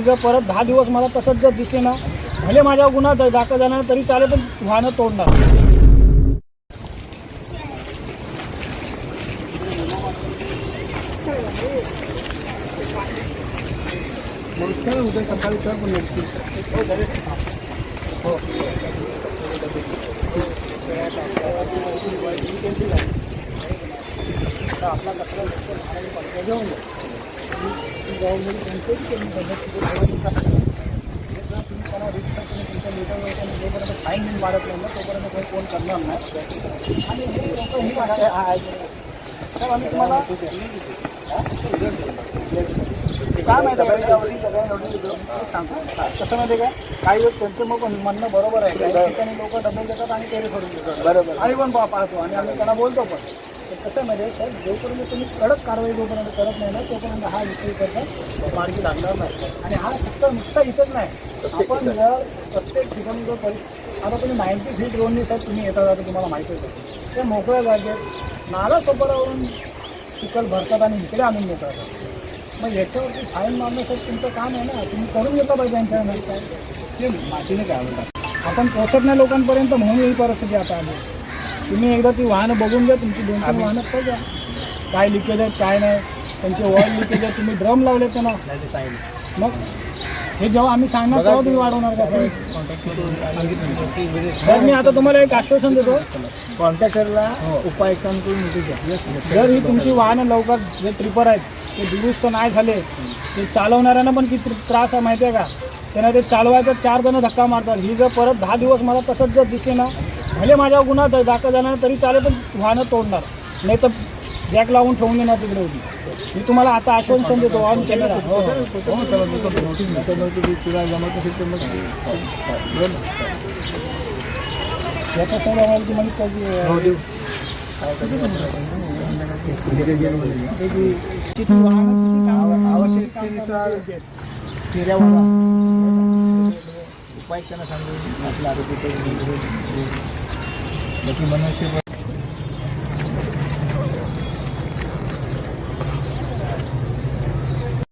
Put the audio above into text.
ही जर परत दहा दिवस मला तसंच जर दिसले ना भले माझ्या गुन्हा द- दाखल जाणार तरी चालेल पण वाहनं तोडणार. फाईन बिन मारत नाही ना तोपर्यंत काही फोन करणार नाही आणि हे लोक ही भाषा आहे साहेब, आम्ही तुम्हाला काय माहिती आहे का? एक सांगतो कसं माहिती आहे का काही वेळ त्यांचं मग म्हणणं बरोबर आहे काही ठिकाणी लोक डबल देतात आणि तेरे सोडून देतात बरोबर आम्ही पण पा- पाहतो आणि आम्ही त्यांना बोलतो पण तर कसं आहे साहेब जोपर्यंत तुम्ही कडक कारवाई जोपर्यंत करत नाही ना तोपर्यंत हा विषय करता मार्गी लागणार नाही. आणि हा फक्त नुसता इथंच नाही. आपण जर प्रत्येक ठिकाणी जर परि आता तुम्ही नाईन्टी फीट रोडनी साहेब तुम्ही येता जाता तुम्हाला माहितीच आहे. ते मोकळ्या जागेत नाला सोपरावरून चिखल भरतात आणि इकडे आणून देतात मग याच्यावरती फाईन मारणं साहेब तुमचं काम आहे ना. तुम्ही करून घेतलं पाहिजे यांच्या ते मातीने काय आवडतात आपण पोहोचत नाही लोकांपर्यंत म्हणून ही परिस्थिती आता आली. तुम्ही एकदा ती वाहनं बघून घ्या तुमची दोन तीन वाहनं बघा काय लिकेज आहेत काय नाही. त्यांचे ऑइल लिकेज आहे तुम्ही ड्रम लावले त्यांना. मग हे जेव्हा आम्ही सांगणार तेव्हा तुम्ही वाढवणार का? तर मी आता तुम्हाला एक आश्वासन देतो. कॉन्ट्रॅक्टरला उपायुक्तांकडून नोटीस द्या जर ही तुमची वाहनं लवकर जे ट्रिपर आहेत ते दुरुस्त नाही झाले ते चालवणाऱ्यांना पण किती त्रास आहे माहिती आहे का? त्यांना ते चालवायचं चार जण धक्का मारतात. ही जर परत दहा दिवस मला तसंच जर दिसले ना भले माझ्या गुन्हा द- दाखल झाला ना तरी चालेल पण वाहनं तोडणार. नाही तर जॅक लावून ठेवून देणार तिकडे होती मी तुम्हाला आता आश्वासन देतो ऑन कॅमेरा हो हो. याचा सर आम्हाला तुम्हाला कधी किती वाहनं किती काम- आवश्यकतेनुसार फेऱ्यावाला उपायुक्तांना सांगून आपलं आरोग्य બધું મનુષ્ય